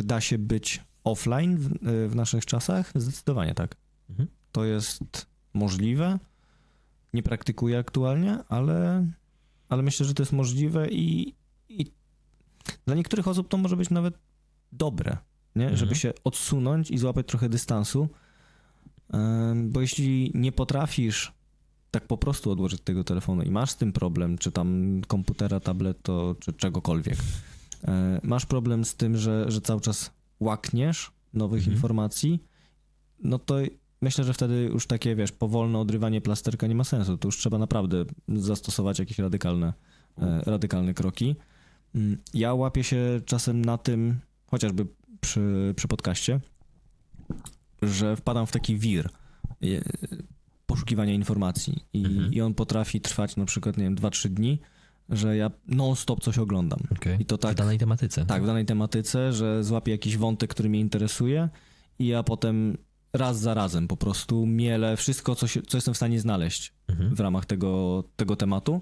czy da się być offline w, w naszych czasach? Zdecydowanie tak. Mhm. To jest możliwe. Nie praktykuję aktualnie, ale, ale myślę, że to jest możliwe i, i dla niektórych osób to może być nawet dobre, nie? Mhm. żeby się odsunąć i złapać trochę dystansu. Bo jeśli nie potrafisz tak po prostu odłożyć tego telefonu i masz z tym problem, czy tam komputera, tableto, czy czegokolwiek, masz problem z tym, że, że cały czas łakniesz nowych Mhm. informacji, no to myślę, że wtedy już takie, wiesz, powolne odrywanie plasterka nie ma sensu. To już trzeba naprawdę zastosować jakieś radykalne, e, radykalne kroki. Mm, Ja łapię się czasem na tym, chociażby przy, przy podcaście, że wpadam w taki wir e, poszukiwania informacji i, Mhm. i on potrafi trwać na przykład, nie wiem, 2-3 dni, że ja non-stop coś oglądam. Okej. I to tak, W danej tematyce. tak, w danej tematyce, że złapię jakiś wątek, który mnie interesuje i ja potem raz za razem po prostu mielę wszystko, co, się, co jestem w stanie znaleźć Mhm. w ramach tego, tego tematu.